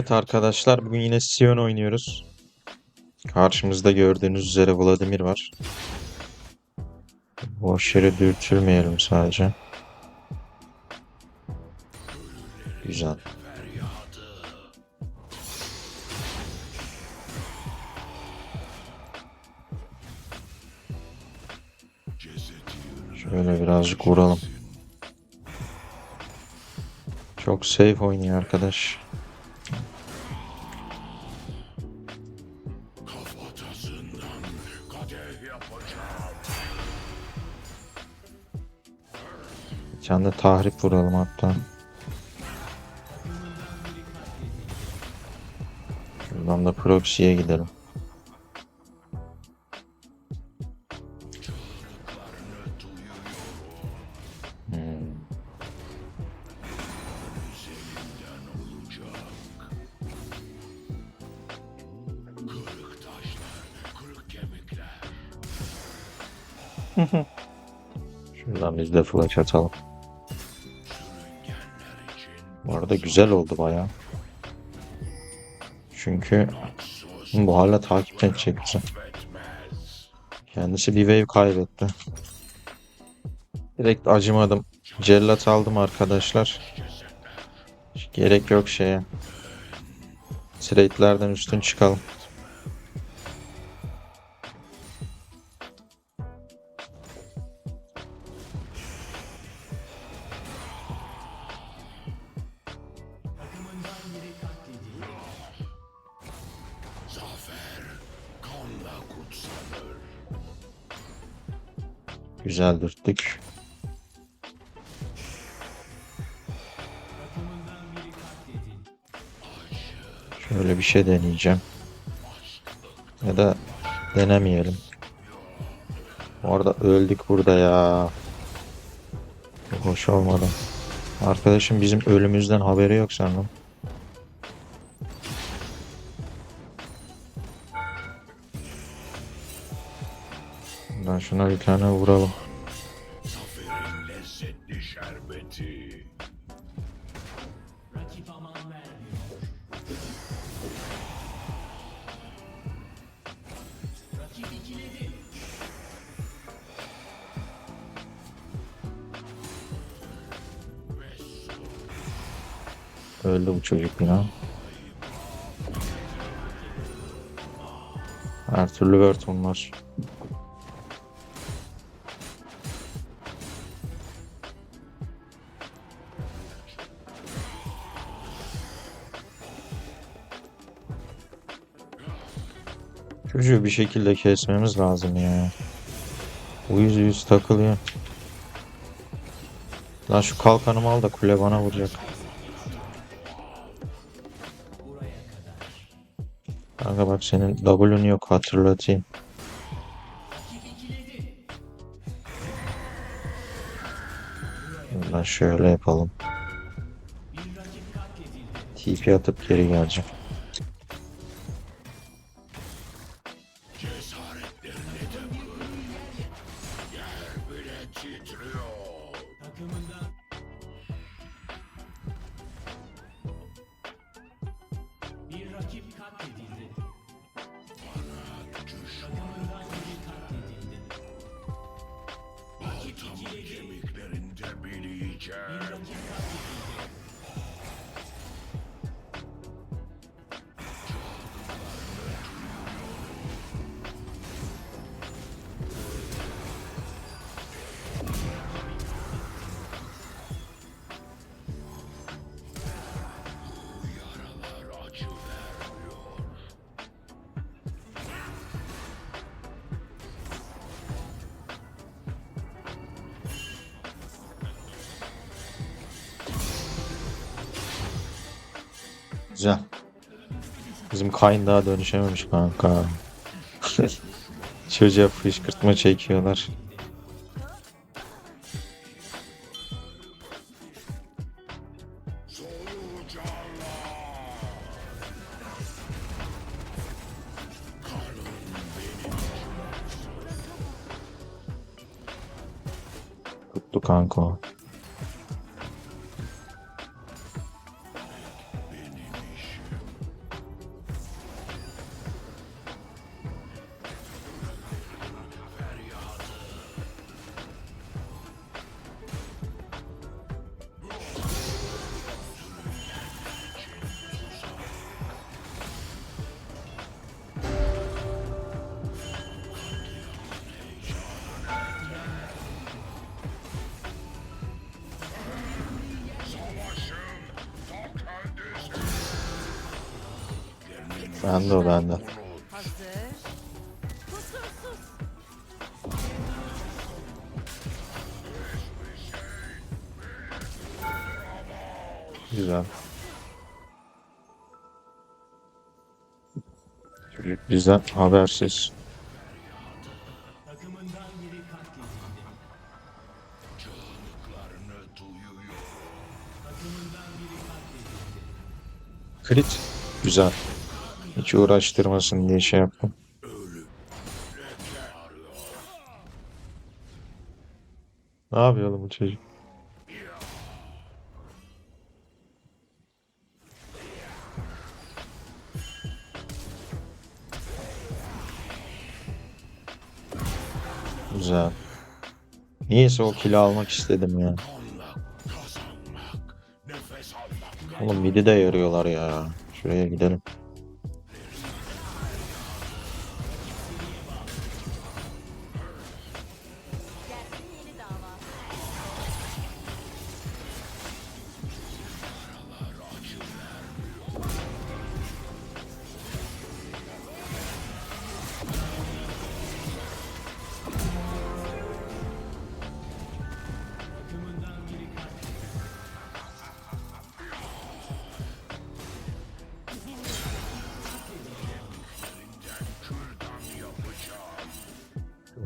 Evet arkadaşlar bugün yine Sion oynuyoruz. Karşımızda gördüğünüz üzere Vladimir var. Boş yere dürtülmeyelim sadece. Güzel. Şöyle birazcık vuralım. Çok safe oynuyor arkadaş. Tane de tahrip vuralım hatta. Şuradan da proxy'ye gidelim. Şuradan biz de flash atalım. Bu arada güzel oldu baya. Çünkü bu hala takip edecek bizi. Kendisi bir wave kaybetti. Direkt acımadım. Cellat aldım arkadaşlar. Hiç Gerek yok şeye. Trade'lerden üstün çıkalım. Güzel dürttük. Şöyle bir şey deneyeceğim. Ya da denemeyelim. Bu arada öldük burada ya. Hoş olmadı. Arkadaşım bizim ölümümüzden haberi yok sanırım. Buradan şuna bir tane vuralım. Öldü bu çocuk yine. Her türlü Word'um var. Çocuğu bir şekilde kesmemiz lazım ya. Uyuz uyuz takılıyor. Lan şu kalkanımı al da kule bana vuracak. Kanka bak senin W'un yok hatırlatayım. Buradan şöyle yapalım. TP atıp geri geleceğim. Cesaretlerine de bak. Yer bile titriyor. Takımından bir rakip katledildi. Takımından biri katledildi. Baltamı kemiklerinde bileyeceğim. Rakip katledildi. Güzel. Bizim Kayn daha dönüşememiş kanka. Çocuğa fışkırtma çekiyorlar. Tuttu kanka o. Bende o bende. Güzel. Çocuk bizden habersiz. Crit. Güzel. Hiç uğraştırmasın diye şey yaptım. Ne yapıyor bu çocuk? Güzel. Niyeyse o kilo almak istedim ya. Oğlum midi de yarıyorlar ya. Şuraya gidelim.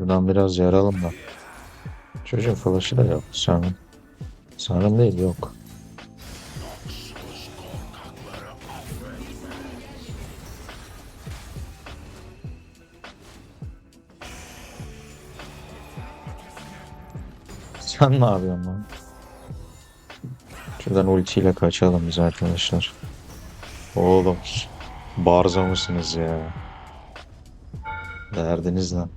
Buradan biraz yaralım da. Çocuğun flash'ı da yok sanırım. Sanırım değil yok. Sen ne yapıyorsun lan? Şuradan ultiyle kaçalım biz arkadaşlar. Oğlum. Barza mısınız ya? Derdiniz lan.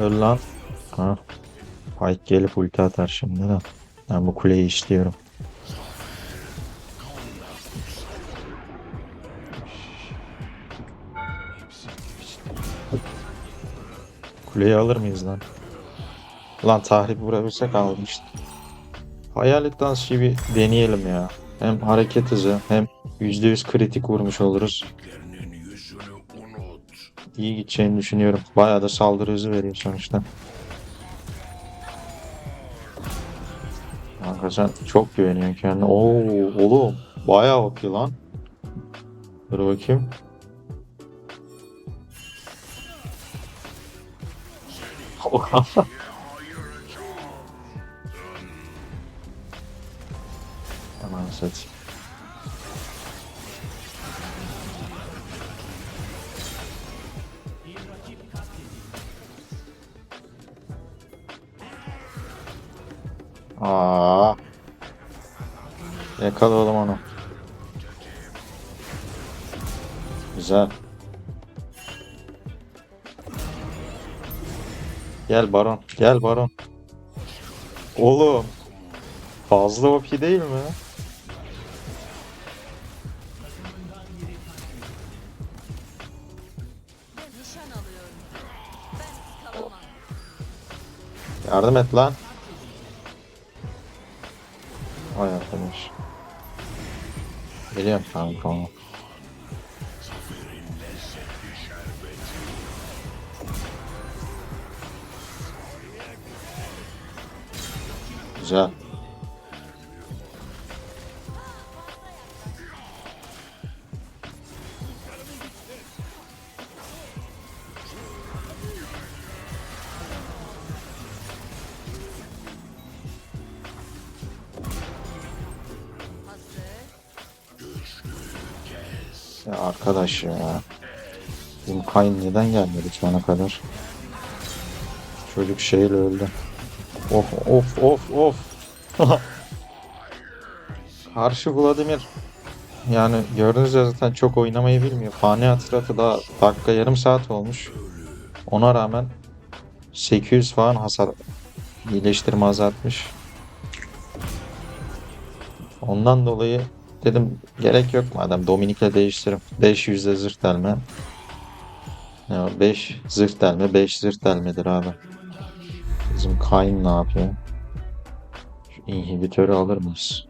Öl lan. Ha. Pike gelip ulti atar şimdi de. Ben bu kuleyi istiyorum. Kuleyi alır mıyız lan? Lan tahrip vurabilsek almıştık. Hayalet dansçıyı bir deneyelim ya. Hem hareket hızı hem %100 kritik vurmuş oluruz. İyi gideceğini düşünüyorum. Bayağı da saldırı hızı veriyor sonuçta. Kanka sen çok güveniyorsun kendine. Oo oğlum bayağı OP lan. Dur bakayım. Hemen set. Aa. Yakaladım onu. Güzel. Gel baron. Gel baron. Oğlum. Fazla OP değil mi? Yardım et lan. Geliyorum kanka. Şerbeti. Güzel. Arkadaş ya. Bizim Kayn neden gelmedi şu ana kadar? Çocuk şeyle öldü. Of of of of. Karşı Vladimir yani gördüğünüz ya zaten çok oynamayı bilmiyor. Fani hatıratı daha dakika yarım saat olmuş. Ona rağmen 800 falan hasar iyileştirme azaltmış. Ondan dolayı dedim gerek yok madem Dominik'le değiştiririm. 500 de zırh delme. Ya 5 zırh delme 5 zırh delmedir abi. Bizim Kayn ne yapıyor? Şu inhibitörü alır mıyız?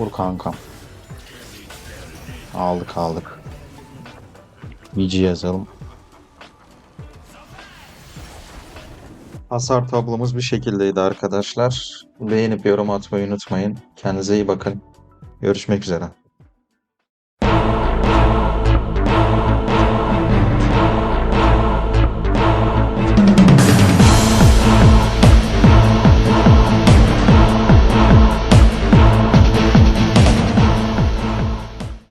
Vur kankam. Aldık aldık. VG yazalım. Hasar tablomuz bir şekildeydi arkadaşlar. Beğenip yorum atmayı unutmayın. Kendinize iyi bakın. Görüşmek üzere.